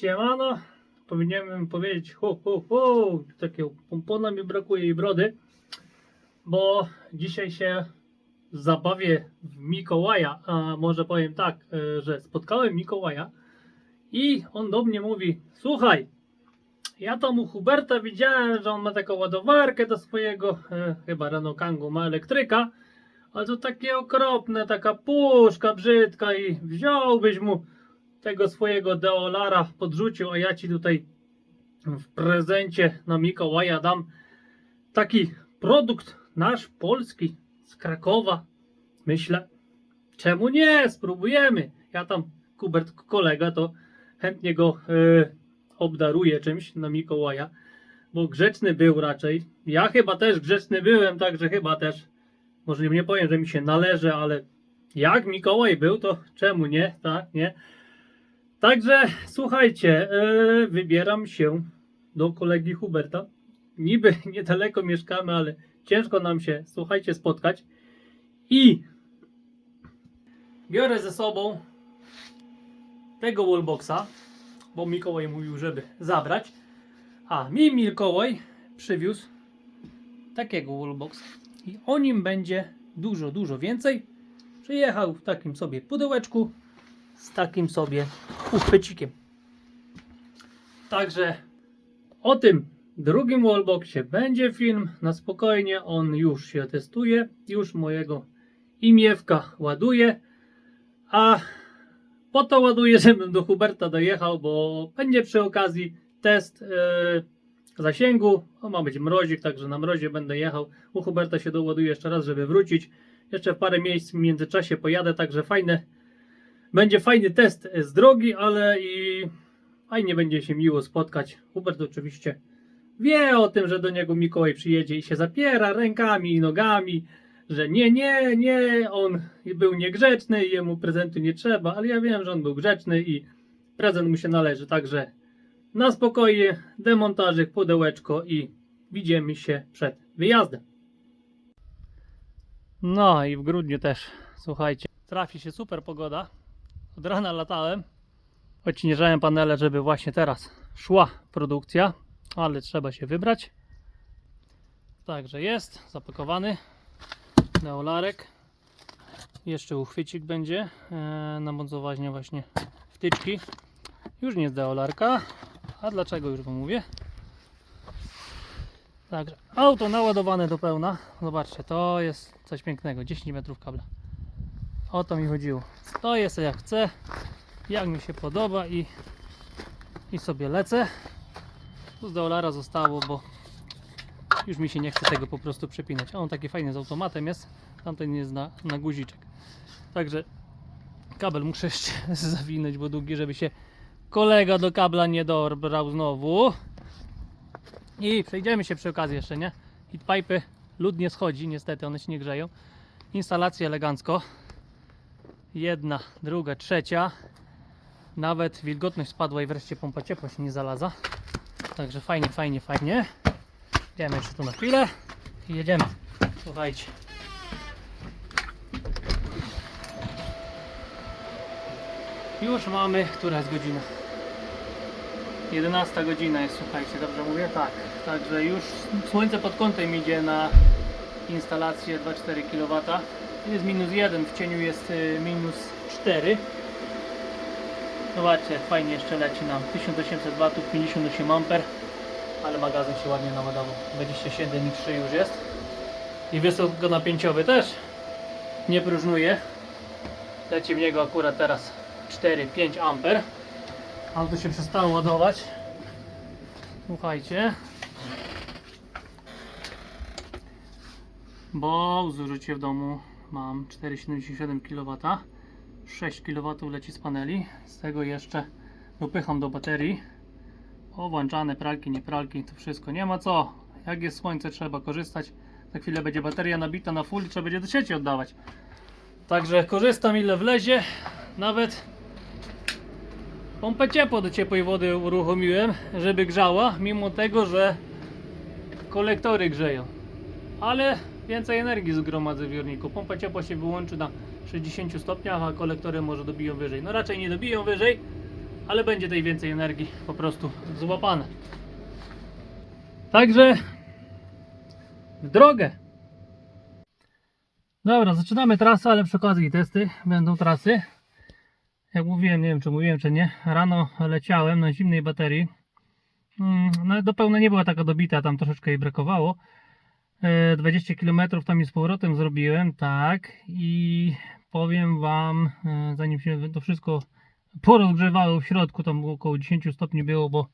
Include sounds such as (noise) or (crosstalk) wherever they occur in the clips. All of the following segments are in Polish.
Siemano, powinienem powiedzieć ho, ho, ho, takiego pompona mi brakuje i brody, bo dzisiaj się zabawię w Mikołaja, a może powiem tak, e, że spotkałem Mikołaja i on do mnie mówi, słuchaj, ja tam u Huberta widziałem, że on ma taką ładowarkę do swojego, e, chyba Renault Kangoo ma elektryka, ale to takie okropne, taka puszka brzydka i wziąłbyś mu tego swojego deolara podrzucił, a ja ci tutaj w prezencie na Mikołaja dam taki produkt nasz polski z Krakowa. Myślę, czemu nie? Spróbujemy. Ja tam, Kubert, kolega, to chętnie go e, obdaruję czymś na Mikołaja, bo grzeczny był raczej. Ja chyba też grzeczny byłem, także chyba też, może nie powiem, że mi się należy, ale jak Mikołaj był, to czemu nie, tak, nie? Także słuchajcie, e, wybieram się do kolegi Huberta. Niby (laughs) niedaleko mieszkamy, ale ciężko nam się, słuchajcie, spotkać. I biorę ze sobą tego wallboxa, bo Mikołaj mówił, żeby zabrać. A mi Mikołaj przywiózł takiego wallboxa. I o nim będzie dużo, dużo więcej. Przyjechał w takim sobie pudełeczku z takim sobie uchwycikiem. Także o tym drugim wallboxie będzie film na spokojnie. On już się testuje, już mojego imiewka ładuje, a po to ładuję, (laughs) żebym do Huberta dojechał, bo będzie przy okazji test e, zasięgu. O, ma być mrozik, także na mrozie będę jechał. U Huberta się doładuję jeszcze raz, żeby wrócić. Jeszcze parę miejsc w międzyczasie pojadę, także fajne będzie fajny test z drogi, ale i fajnie będzie się miło spotkać. Hubert oczywiście wie o tym, że do niego Mikołaj przyjedzie i się zapiera rękami i nogami, że nie, nie, nie, on był niegrzeczny i jemu prezentu nie trzeba, ale ja wiem, że on był grzeczny i prezent mu się należy, także na spokojnie, demontażyk, pudełeczko i widzimy się przed wyjazdem. No i w grudniu też, słuchajcie, trafi się super pogoda. Od rana latałem, odcinieżałem panele, żeby właśnie teraz szła produkcja, ale trzeba się wybrać. Także jest zapakowany neolarek. Jeszcze uchwycik będzie e, na mocowanie właśnie wtyczki. Już nie z deolarka. A dlaczego już Wam mówię? Także auto naładowane do pełna. Zobaczcie, to jest coś pięknego. 10 metrów kabla. O to mi chodziło. Stoję sobie jak chcę, jak mi się podoba i, i sobie lecę. Tu z dolara zostało, bo już mi się nie chce tego po prostu przepinać. A on taki fajny z automatem jest, tamten jest na, na guziczek. Także kabel muszę jeszcze (laughs) zawinąć, bo długi, żeby się kolega do kabla nie dobrał znowu. I przejdziemy się przy okazji jeszcze, nie? Heatpipy lód nie schodzi, niestety one się nie grzeją. Instalacja elegancko jedna, druga, trzecia. Nawet wilgotność spadła i wreszcie pompa ciepła się nie zalaza. Także fajnie, fajnie, fajnie. Idziemy jeszcze tu na chwilę i jedziemy. Słuchajcie. Już mamy, która jest godzina? 11 godzina jest, słuchajcie, dobrze mówię? Tak. Także już słońce pod kątem idzie na instalację 2,4 kW. Jest minus 1, w cieniu jest y, minus 4. Zobaczcie, fajnie jeszcze leci nam 1800 W, 58 A, ale magazyn się ładnie naładował. 27,3 już jest. I wysokonapięciowy też nie próżnuje. Leci w niego akurat teraz 4-5 A. Auto się przestało ładować. Słuchajcie. Bo zużycie w domu mam 4,77 kW 6 kW leci z paneli. Z tego jeszcze dopycham do baterii. O włączane pralki, nie pralki, to wszystko. Nie ma co. Jak jest słońce trzeba korzystać. Za chwilę będzie bateria nabita na full i trzeba będzie do sieci oddawać. Także korzystam ile wlezie. Nawet pompę ciepła do ciepłej wody uruchomiłem żeby grzała mimo tego, że kolektory grzeją. Ale więcej energii zgromadzę w zbiorniku. Pompa ciepła się wyłączy na 60 stopniach, a kolektory może dobiją wyżej. No raczej nie dobiją wyżej, ale będzie tej więcej energii po prostu złapane. Także w drogę. Dobra, zaczynamy trasę, ale przy okazji testy będą trasy. Jak mówiłem, nie wiem czy mówiłem czy nie, rano leciałem na zimnej baterii. Mm, No do pełna nie była taka dobita, tam troszeczkę jej brakowało. E, 20 km tam i z powrotem zrobiłem, tak. I powiem Wam, e, zanim się to wszystko porozgrzewało w środku, tam około 10 stopni było, bo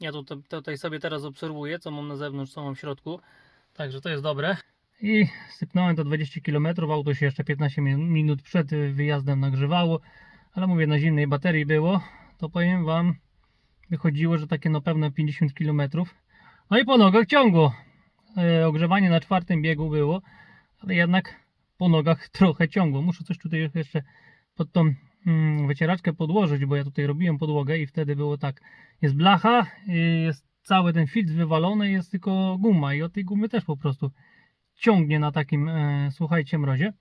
ja tutaj, tutaj sobie teraz obserwuję, co mam na zewnątrz, co mam w środku. Także to jest dobre. I sypnąłem to 20 km, auto się jeszcze 15 min- minut przed wyjazdem nagrzewało, ale mówię, na zimnej baterii było, to powiem Wam, wychodziło, że takie na pewno 50 km. No i po nogach ciągło. E, ogrzewanie na czwartym biegu było, ale jednak po nogach (laughs) trochę ciągło. Muszę coś tutaj jeszcze pod tą mm, wycieraczkę podłożyć, bo ja tutaj robiłem podłogę i wtedy było tak, jest blacha, y, jest cały ten filtr wywalony, jest tylko guma i od tej gumy też po prostu ciągnie na takim, e, słuchajcie, mrozie.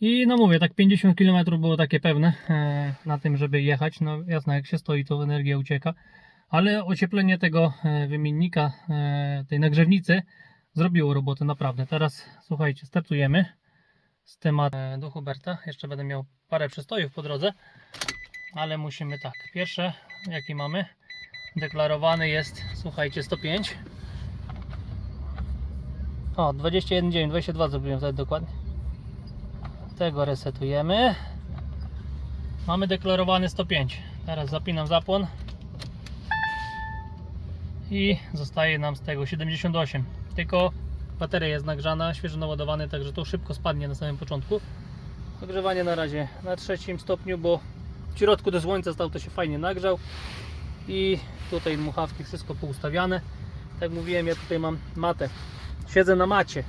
I no mówię, tak 50 km było takie pewne e, na tym, żeby jechać. No jasne, jak się stoi, to energia ucieka. Ale ocieplenie tego e, wymiennika, e, tej nagrzewnicy zrobiło robotę naprawdę. Teraz słuchajcie, startujemy z tematem do Huberta. Jeszcze będę miał parę przystojów po drodze, ale musimy tak. Pierwsze, jaki mamy, deklarowany jest, słuchajcie, 105. O, 21,9, 22 zrobiłem wtedy dokładnie. Tego resetujemy. Mamy deklarowany 105. Teraz zapinam zapłon. I zostaje nam z tego 78. Tylko bateria jest nagrzana, świeżo naładowany, także to szybko spadnie na samym początku. Ogrzewanie na razie na trzecim stopniu, bo w środku do słońca stał to się fajnie nagrzał. I tutaj muchawki, wszystko poustawiane. Tak mówiłem, ja tutaj mam matę. Siedzę na macie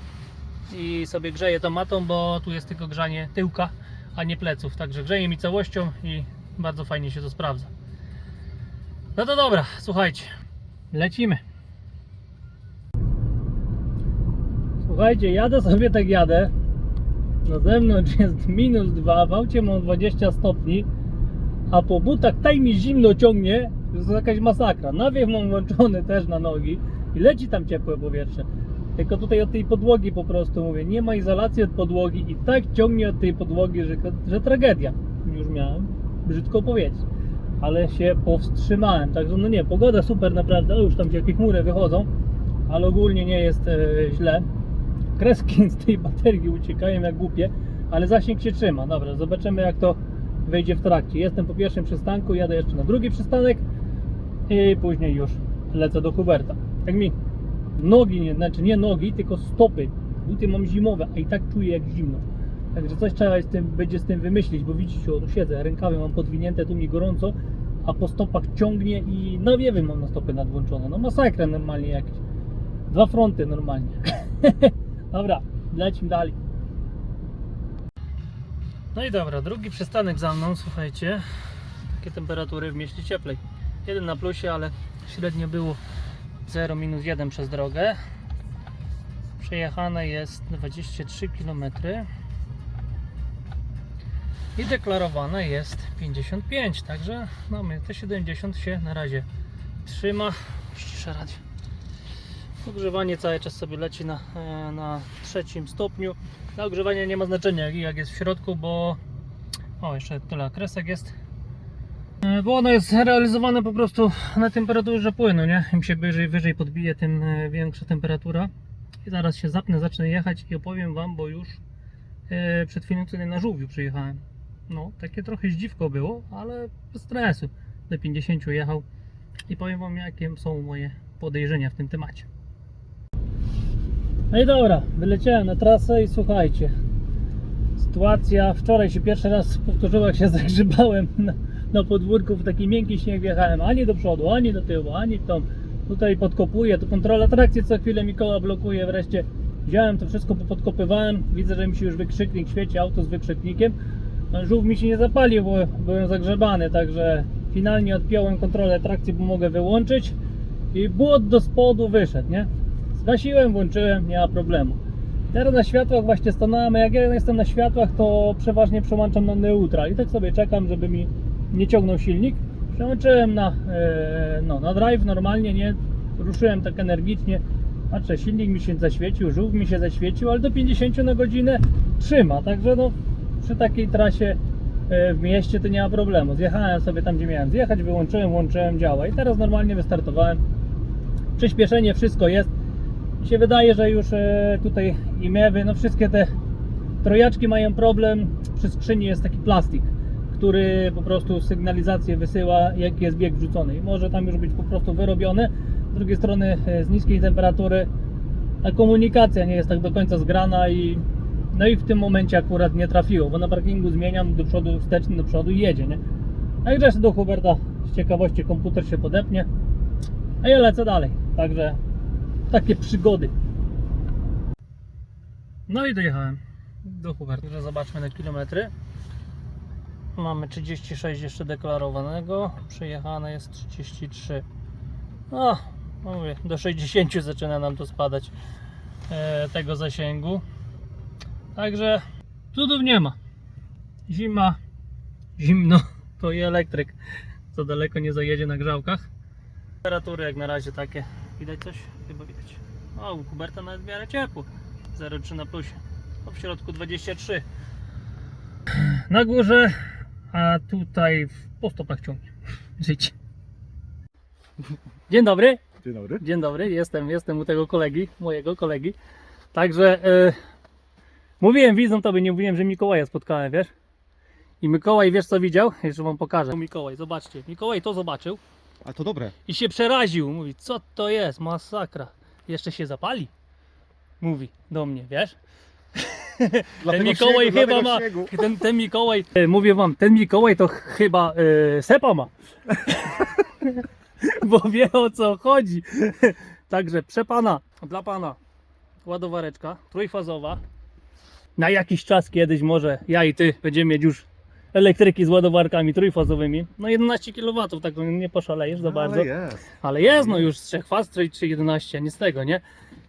i sobie grzeję tą matą, bo tu jest tylko grzanie tyłka, a nie pleców. Także grzeje mi całością i bardzo fajnie się to sprawdza. No to dobra, słuchajcie, lecimy. Słuchajcie, jadę sobie tak jadę. Na zewnątrz jest minus 2, w aucie mam 20 stopni, a po butach tak mi zimno ciągnie, że to jakaś masakra. Nawiew mam włączony też na nogi i leci tam ciepłe powietrze. Tylko tutaj od tej podłogi po prostu mówię, nie ma izolacji od podłogi i tak ciągnie od tej podłogi, że, że tragedia. Już miałem brzydko powiedzieć. Ale się powstrzymałem. Także no nie, pogoda super naprawdę, już tam jakieś chmury wychodzą, ale ogólnie nie jest e, źle. Kreski z tej baterii uciekają jak głupie, ale zasięg się trzyma. Dobra, zobaczymy jak to wejdzie w trakcie. Jestem po pierwszym przystanku, jadę jeszcze na drugi przystanek i później już lecę do Huberta. Jak mi nogi, nie, znaczy nie nogi, tylko stopy. Buty mam zimowe, a i tak czuję jak zimno. Także coś trzeba z tym, będzie z tym wymyślić, bo widzicie, o, tu siedzę, rękawy mam podwinięte, tu mi gorąco, a po stopach ciągnie i nawiewy mam na stopy nadwłączone. No masakra normalnie jakieś. Dwa fronty normalnie. (laughs) dobra, lecimy dalej. No i dobra, drugi przystanek za mną, słuchajcie. Takie temperatury w mieście cieplej. Jeden na plusie, ale średnio było 0 minus 1 przez drogę. Przejechane jest 23 km. I deklarowane jest 55, także no my te 70 się na razie trzyma. Ściszę. Ogrzewanie cały czas sobie leci na, e, na trzecim stopniu. Dla ogrzewania nie ma znaczenia jak- jest w środku, bo o jeszcze tyle kresek jest. E, Bo ono jest realizowane po prostu na temperaturze płynu, nie? Im się wyżej, wyżej podbije, tym e, większa temperatura. I zaraz się zapnę, zacznę jechać i opowiem Wam, bo już przed chwilą tutaj na żółwiu przyjechałem. No, takie trochę zdziwko było, ale bez stresu. Do 50 jechał i powiem Wam, jakie są moje podejrzenia w tym temacie. No i dobra, wyleciałem na trasę i słuchajcie. Sytuacja wczoraj się pierwszy raz powtórzyła, jak się (laughs) zagrzybałem na, na podwórku w taki miękki śnieg wjechałem ani do przodu, ani do tyłu, ani w tą. Tutaj podkopuję, to kontrola trakcji co chwilę mi koła blokuje, wreszcie wziąłem to wszystko, podkopywałem, widzę, że mi się już wykrzyknik świeci, auto z wykrzyknikiem. No, Żółw mi się nie zapalił, bo byłem zagrzebany, także finalnie odpiąłem kontrolę trakcji, bo mogę wyłączyć i błot do spodu wyszedł, nie? Zgasiłem, włączyłem, nie ma problemu. Teraz na światłach właśnie stanąłem, jak ja jestem na światłach, to przeważnie przełączam na neutral i tak sobie czekam, żeby mi nie ciągnął silnik. Przełączyłem na, e, no, na drive normalnie, nie? Ruszyłem tak energicznie. Patrzę, silnik mi się zaświecił, żółw mi się zaświecił, ale do 50 na godzinę trzyma. Także no, przy takiej trasie e, w mieście to nie ma problemu. Zjechałem sobie tam, gdzie miałem zjechać, wyłączyłem, włączyłem, działa. I teraz normalnie wystartowałem. Przyspieszenie, wszystko jest. Mi się wydaje, że już e, tutaj i mewy, no wszystkie te trojaczki mają problem. Przy skrzyni jest taki plastik, który po prostu sygnalizację wysyła, jaki jest bieg wrzucony. I może tam już być po prostu wyrobione. Z drugiej strony e, z niskiej temperatury ta komunikacja nie jest tak do końca zgrana i no i w tym momencie akurat nie trafiło, bo na parkingu zmieniam do przodu, wsteczny do przodu i jedzie, nie? Także jeszcze do Huberta z ciekawości komputer się podepnie, a ja lecę dalej. Także takie przygody. No i dojechałem do Huberta. Zobaczmy na kilometry. Mamy 36 jeszcze deklarowanego, przejechane jest 33. No, no mówię, do 60 zaczyna nam to spadać e, tego zasięgu. Także cudów nie ma. Zima, zimno, (laughs) to i elektryk co daleko nie zajedzie na grzałkach. Temperatury jak na razie takie. Widać coś? Chyba widać. O, u Huberta nawet w miarę ciepło. 0,3 na plusie. No w środku 23. Na górze, a tutaj w- po stopach ciągnie. (laughs) Życie. Dzień dobry. Dzień dobry. Dzień dobry, jestem, jestem u tego kolegi, mojego kolegi. Także e, mówiłem widzom tobie, nie mówiłem, że Mikołaja spotkałem, wiesz? I Mikołaj, wiesz co widział? Jeszcze wam pokażę. Mikołaj, zobaczcie. Mikołaj to zobaczył A to dobre. i się przeraził. Mówi, co to jest? Masakra. Jeszcze się zapali. Mówi do mnie, wiesz? (laughs) Ten Mikołaj chyba ma. Ten, ten Mikołaj, e, mówię wam, ten Mikołaj to chyba e, sepa ma. (laughs) Bo wie o co chodzi. (laughs) Także przepana, dla pana ładowareczka trójfazowa. Na jakiś czas kiedyś może ja i ty będziemy mieć już elektryki z ładowarkami trójfazowymi. No 11 kW, tak nie poszalejesz za bardzo. Ale jest. Ale jest no już z trzech faz, czyli czy 11, a nie z tego, nie?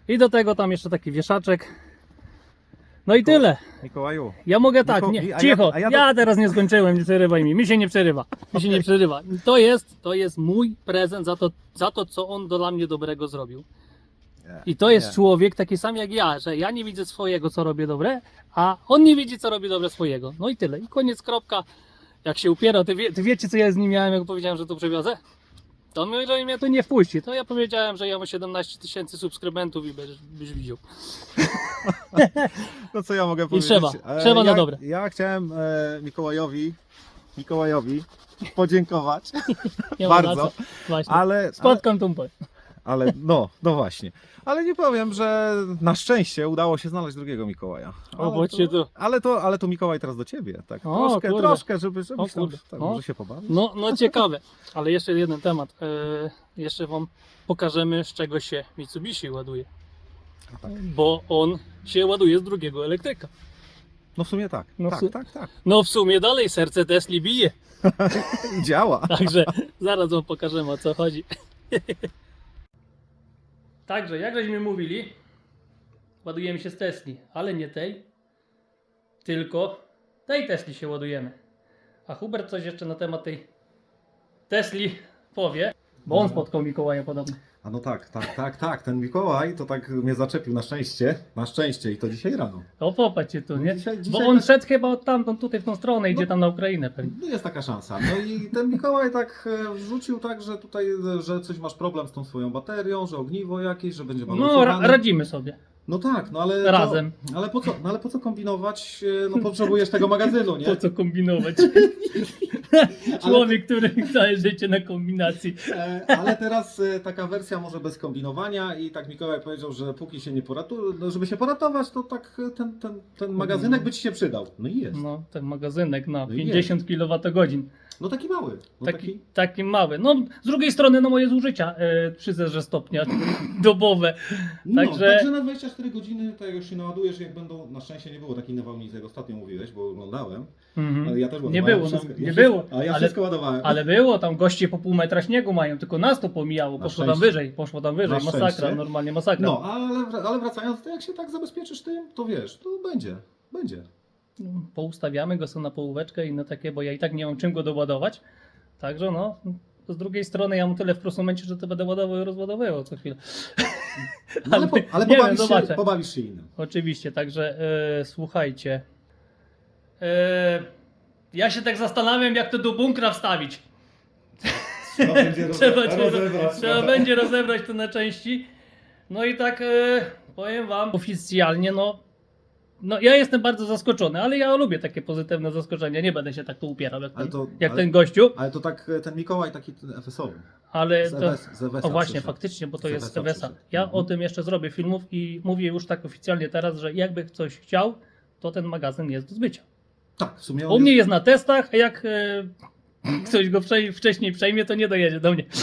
I do tego tam jeszcze taki wieszaczek. No i tyle. Mikołaju, Ja mogę tak, Miko- nie, a ja- cicho, a ja, ja do- teraz nie skończyłem, nie przerywaj mi, mi się nie przerywa, mi się nie przerywa. To jest, to jest mój prezent za to, za to, co on dla mnie dobrego zrobił. I to jest człowiek taki sam jak ja, że ja nie widzę swojego, co robię dobre, a on nie widzi, co robi dobre swojego. No i tyle. I koniec, kropka. Jak się upiera, ty, wie, ty wiecie, co ja z nim miałem, jak powiedziałem, że to przewiozę? To on mówi, że mnie tu nie wpuści. To ja powiedziałem, że ja mam 17 tysięcy subskrybentów i byś, byś widział. (laughs) No co ja mogę powiedzieć? trzeba, E, trzeba na ja, dobre. Ja chciałem e, Mikołajowi, Mikołajowi podziękować, (laughs) Nie ma na Bardzo. co. Właśnie. ale, ale, Spotkam tumpę. Ale no, no właśnie. Ale nie powiem, że na szczęście udało się znaleźć drugiego Mikołaja. O, Ale bądźcie tu. Ale to, ale to Mikołaj teraz do ciebie, tak? O, troszkę, kurde. troszkę, żeby, O, żebyś tam, kurde. tak, O. może się pobawić. No, no ciekawe. Ale jeszcze jeden temat. E, jeszcze Wam pokażemy, z czego się Mitsubishi ładuje. Tak. Bo on się ładuje z drugiego elektryka. No w sumie tak, No w tak, su- tak, tak. No w sumie dalej serce Tesli bije. I (laughs) działa. Także zaraz Wam pokażemy o co chodzi. (laughs) Także, jak żeśmy mówili, ładujemy się z Tesli, ale nie tej, tylko tej Tesli się ładujemy. A Hubert coś jeszcze na temat tej Tesli powie, bo on spotkał Mikołaja podobno. A no tak, tak, tak, tak. Ten Mikołaj to tak mnie zaczepił na szczęście. Na szczęście i to dzisiaj rano. O popatrzcie tu, nie? Dzisiaj- Bo dzisiaj on tak- szedł chyba od tamtąd tutaj w tą stronę, idzie No. tam na Ukrainę pewnie. No jest taka szansa. No i ten Mikołaj tak e, wrzucił tak, że tutaj, e, że coś masz problem z tą swoją baterią, że ogniwo jakieś, że będzie No balansowane. ra- radzimy sobie. No tak, no ale. Razem. To, ale, po co, no ale po co kombinować? e, No potrzebujesz tego magazynu, nie? (laughs) Po co kombinować? (laughs) Człowiek, który daje życie na kombinacji. E, Ale teraz e, taka wersja może bez kombinowania i tak Mikołaj powiedział, że póki się nie poratuje, no żeby się poratować, to tak ten, ten, ten magazynek by ci się przydał. No i jest. No, ten magazynek na No i 50 kWh. No taki mały. No Taki, taki, taki mały. No, z drugiej strony, no moje zużycia e, przy zerze stopnia (laughs) dobowe. No, Także- także... na 24 godziny, tak jak już się naładujesz, jak będą, na szczęście nie było takiej nawałnicy, jak ostatnio mówiłeś, bo oglądałem, Mhm. ale ja też Nie było, no, wszystko, nie ja było, Wszystko, a ja ale- wszystko ładowałem. Ale było, tam goście po pół metra śniegu mają, tylko nas to pomijało, Na poszło tam wyżej, poszło tam wyżej, Na masakra, szczęście. normalnie masakra. No, ale, ale wracając, to jak się tak zabezpieczysz tym, to wiesz, to będzie, będzie. Poustawiamy go sobie na połóweczkę i na takie, bo ja i tak nie mam czym go doładować. Także no, z drugiej strony ja mu tyle w prosumencie, że to będę ładował i rozładowywał co chwilę. No, (laughs) ale, po, ale nie wiem, pobawisz, się, zobaczę. pobawisz się innym. Oczywiście, także e, słuchajcie. E, ja się tak zastanawiam, jak to do bunkra wstawić. Trzeba będzie Trzeba, (laughs) roze- trzeba, rozebrać. trzeba będzie rozebrać to na części. No i tak e, powiem wam oficjalnie, no, no ja jestem bardzo zaskoczony, ale ja lubię takie pozytywne zaskoczenia. Nie będę się tak tu upierał jak, Ale ten, to- jak ale- ten gościu, Ale to tak e, ten Mikołaj taki ten FS-owy. ale Z to. EWS, z EWS-a O właśnie, przyszedł. faktycznie, bo to Z jest EWS-a przyszedł. Ja Mhm. o tym jeszcze zrobię filmów i mówię już tak oficjalnie teraz, że jakby ktoś chciał, to ten magazyn jest do zbycia. Tak, w sumie on U mnie jest... jest na testach, a jak e, ktoś go wcze- wcześniej przejmie, to nie dojedzie do mnie. (laughs)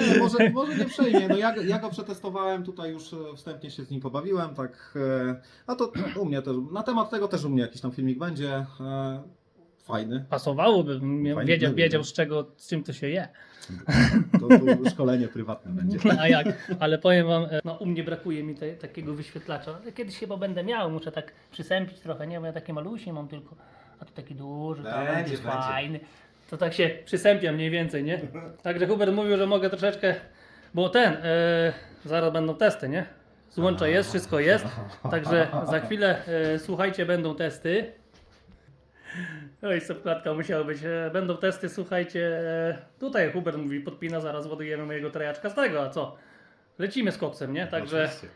Nie, no może, może nie przejmie. No ja, ja go przetestowałem, tutaj już e, wstępnie się z nim pobawiłem, tak. e, A to u mnie też, na temat tego też u mnie jakiś tam filmik będzie. e, Fajny. Pasowałoby, wiedział, wiedział z czego, z czym to się je. To tu szkolenie prywatne będzie. (laughs) A jak? Ale powiem wam, no u mnie brakuje mi te, takiego wyświetlacza. Ale Kiedyś chyba będę miał, muszę tak przysępić trochę, nie? Bo ja takie malusie mam tylko, a tu taki duży, to Będzie, będzie będzie. fajny. To tak się przysępia mniej więcej, nie? Także Hubert mówił, że mogę troszeczkę, bo ten, e, zaraz będą testy, nie? Złącza jest, wszystko jest. Także za chwilę, e, słuchajcie, będą testy. Oj, sepklatka musiała być. E, Będą testy, słuchajcie. e, Tutaj Hubert mówi, podpina, zaraz ładujemy mojego trajaczka z tego, a co? Lecimy z koksem, nie? Także, Oczywiście.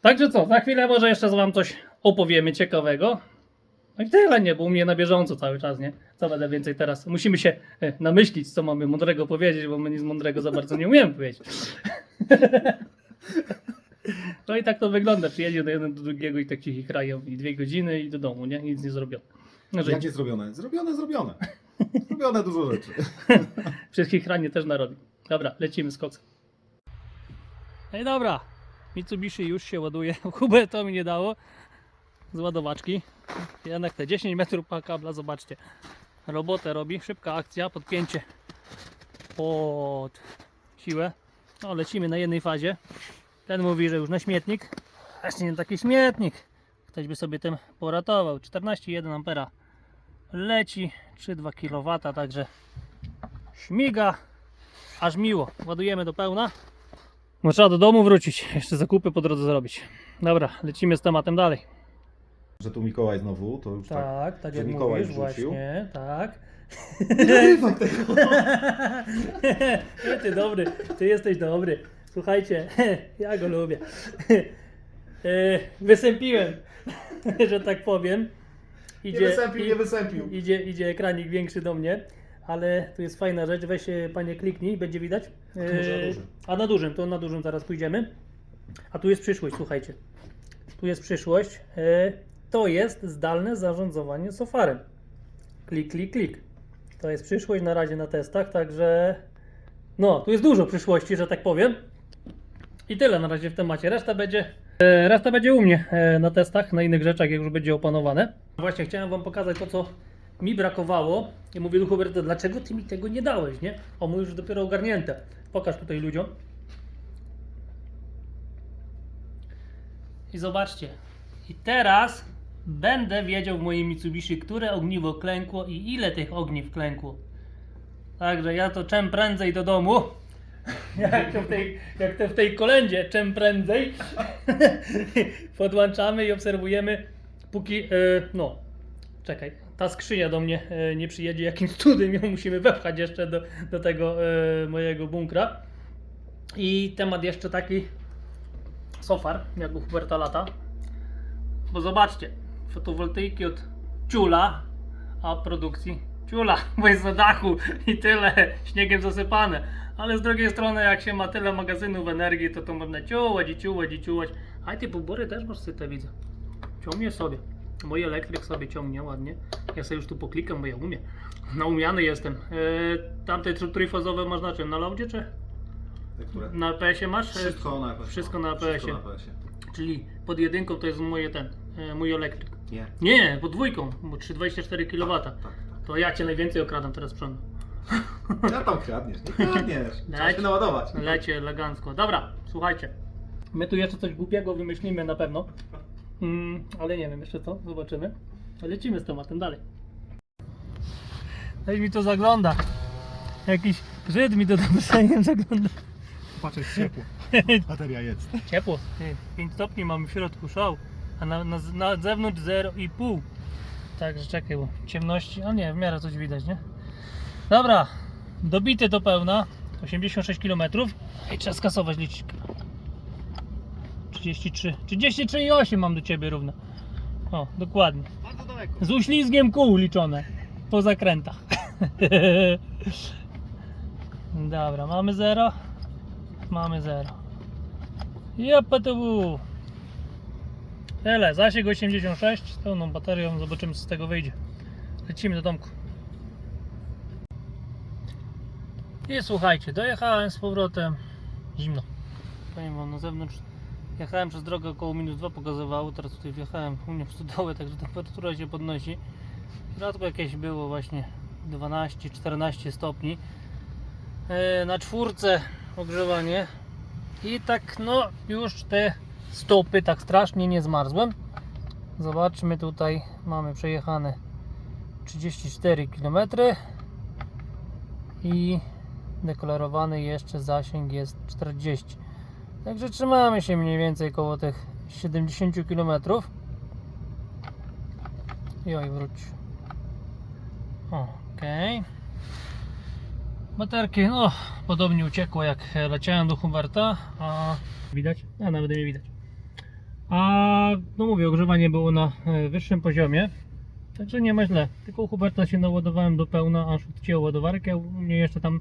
także co, za chwilę może jeszcze wam coś opowiemy ciekawego. No i tyle, nie, bo u mnie na bieżąco cały czas, nie? Co będę więcej teraz? Musimy się e, namyślić, co mamy mądrego powiedzieć, bo my nic mądrego za bardzo nie umiemy powiedzieć. (laughs) No i tak to wygląda. Przyjedzie do jeden do drugiego i tak cichi krają i dwie godziny i do domu, nie? Nic nie zrobione. No, że Jak jest zrobione? Zrobione, zrobione. (laughs) Zrobione dużo rzeczy. (laughs) Przez chichranie też narobi. Dobra, lecimy z koksem. No i dobra. Mitsubishi już się ładuje. Hubert to mi nie dało. Z ładowaczki. Jednak te 10 metrów kabla, zobaczcie. Robotę robi. Szybka akcja, podpięcie pod siłę. No, lecimy na jednej fazie. Ten mówi, że już na śmietnik. Właśnie nie taki śmietnik. Ktoś by sobie tym poratował. 14,1 ampera leci 3,2 kW, także śmiga, aż miło. Ładujemy do pełna. No trzeba do domu wrócić, jeszcze zakupy po drodze zrobić. Dobra, lecimy z tematem dalej. Że tu Mikołaj znowu, to już tak. Tak, tak że jak Mikołaj mówisz, wrzucił. właśnie, tak. Nie tego. (laughs) ty dobry, ty jesteś dobry. Słuchajcie, (laughs) ja go lubię. (laughs) E, Wysępiłem, że tak powiem. Nie wysępił, nie wysępił. Idzie, idzie ekranik większy do mnie, ale tu jest fajna rzecz. Weź się panie kliknij, będzie widać. może na E, dużym. A na dużym, to na dużym zaraz pójdziemy. A tu jest przyszłość, słuchajcie. Tu jest przyszłość. E, To jest zdalne zarządzanie sofarem. Klik, klik, klik. To jest przyszłość na razie na testach, także no, tu jest dużo przyszłości, że tak powiem. I tyle na razie w temacie. Reszta będzie, e, reszta będzie u mnie e, na testach, na innych rzeczach, jak już będzie opanowane. Właśnie chciałem Wam pokazać to, co mi brakowało. I mówię do Huberta, dlaczego Ty mi tego nie dałeś, nie? O, mój już dopiero ogarnięte. Pokaż tutaj ludziom. I zobaczcie. I teraz będę wiedział w moim Mitsubishi, które ogniwo klękło i ile tych ogniw klękło. Także ja to czem prędzej do domu. (laughs) Jak to w tej, jak to w tej prędzej. (laughs) Podłączamy i obserwujemy, póki. E, no, czekaj, ta skrzynia do mnie e, nie przyjedzie. Jakimś (laughs) cudem ją musimy wepchać jeszcze do, do tego e, mojego bunkra. I temat jeszcze taki sofar, jak u Huberta lata. Bo zobaczcie, fotowoltaiki od ciula, a produkcji ciula, (laughs) bo jest na dachu i tyle, śniegiem zasypane. Ale z drugiej strony, jak się ma tyle magazynów energii, to to można ciułać i ciułać i ciułać. A ty pobory też masz syte, widzę. Ciągnie sobie. Mój elektryk sobie ciągnie ładnie. Ja sobie już tu poklikam, bo ja umiem. Naumiany jestem. Yy, tamte trójfazowe masz na czym? Na laudzie czy? Te, które- Na PS-ie masz? Wszystko na PS. Wszystko PS-ie. na PS-ie. Czyli pod jedynką to jest moje ten, e, mój elektryk. Nie. Nie, pod dwójką, bo 324 kW. Tak, tak. To ja cię najwięcej okradam teraz przodu. (laughs) Ja tam kradniesz, nie kradniesz. Trzeba Leć. się naładować. Lecie elegancko. Dobra, słuchajcie. My tu jeszcze coś głupiego wymyślimy na pewno. Mm, ale nie wiem jeszcze co, zobaczymy. Lecimy z tematem dalej. Weź mi to zagląda. Jakiś Żyd mi to tam (laughs) zagląda. Patrz, jest ciepło. (laughs) Bateria jest. Ciepło. Ty, 5 stopni mamy w środku szał, a na, na, na zewnątrz 0,5. Także czekaj, bo ciemności. A nie, w miarę coś widać, nie? Dobra, dobity do pełna. 86 km. I trzeba skasować licznik. 33. 33,8 mam do ciebie równo. O, dokładnie. Bardzo daleko. Z uślizgiem kół liczone. Po zakrętach. (laughs) Dobra, mamy 0. Mamy 0. Japatubu. Tyle, zasięg 86 z pełną baterią. Zobaczymy co z tego wyjdzie. Lecimy do domku. I słuchajcie, dojechałem z powrotem. Zimno. Powiem wam na zewnątrz. Jechałem przez drogę około minus 2 pokazywało, teraz tutaj wjechałem u mnie w stodołę, także temperatura się podnosi. Środku jakieś było właśnie 12-14 stopni. E, Na czwórce ogrzewanie. I tak no już te stopy tak strasznie nie zmarzłem. Zobaczmy tutaj mamy przejechane 34 km i deklarowany jeszcze zasięg jest 40 Także trzymamy się mniej więcej koło tych 70 km. I oj, wróć. Okej. Baterki, no, podobnie uciekło jak leciałem do Huberta, a widać? A nawet mnie widać. A no mówię, ogrzewanie było na e, wyższym poziomie, także nie ma źle. Tylko u Huberta się naładowałem do pełna, aż odcięło ładowarkę, u mnie jeszcze tam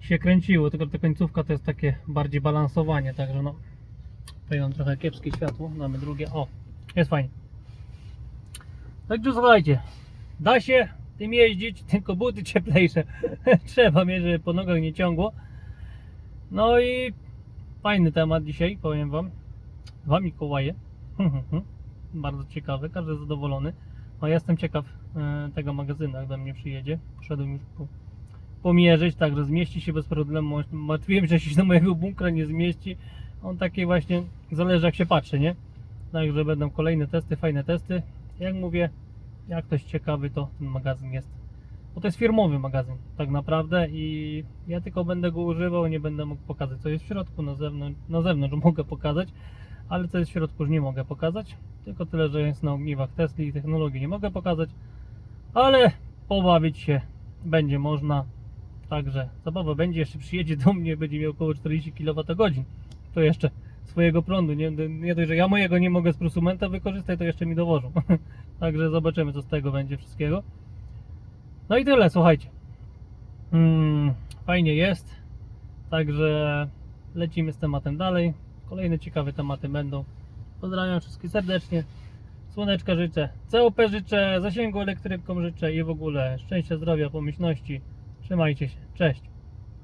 się kręciło, tylko ta końcówka to jest takie bardziej balansowanie, także no tutaj mam trochę kiepskie światło, damy drugie, o, jest fajnie. Także słuchajcie, da się tym jeździć, (laughs) tylko buty cieplejsze (laughs) trzeba mieć, żeby po nogach nie ciągło. No i fajny temat dzisiaj, powiem wam. Dwa Mikołaje. (laughs) Bardzo ciekawy, każdy zadowolony. No ja jestem ciekaw e, tego magazynu, jak do mnie przyjedzie. Poszedłem już po, pomierzyć, także zmieści się bez problemu. Martwiłem się, że się do mojego bunkra nie zmieści. On taki właśnie, zależy jak się patrzy, nie? Także będą kolejne testy, fajne testy. Jak mówię, jak ktoś ciekawy, to ten magazyn jest. Bo to jest firmowy magazyn, tak naprawdę. I ja tylko będę go używał, nie będę mógł pokazać, co jest w środku. Na zewnątrz, na zewnątrz (laughs) mogę pokazać, ale co jest w środku już nie mogę pokazać. Tylko tyle, że jest na ogniwach Tesli i technologii nie mogę pokazać. Ale pobawić się będzie można. Także zabawa będzie, jeszcze przyjedzie do mnie, będzie miał około 40 kWh. To jeszcze swojego prądu. Nie, nie dość, że ja mojego nie mogę z prosumenta wykorzystać, to jeszcze mi dowożą. (laughs) Także zobaczymy, co z tego będzie wszystkiego. No i tyle, słuchajcie. Mm, fajnie jest. Także lecimy z tematem dalej. Kolejne ciekawe tematy będą. Pozdrawiam wszystkich serdecznie. Słoneczka życzę. COP życzę, zasięgu elektrykom życzę i w ogóle szczęścia, zdrowia, pomyślności. Trzymajcie się. Cześć.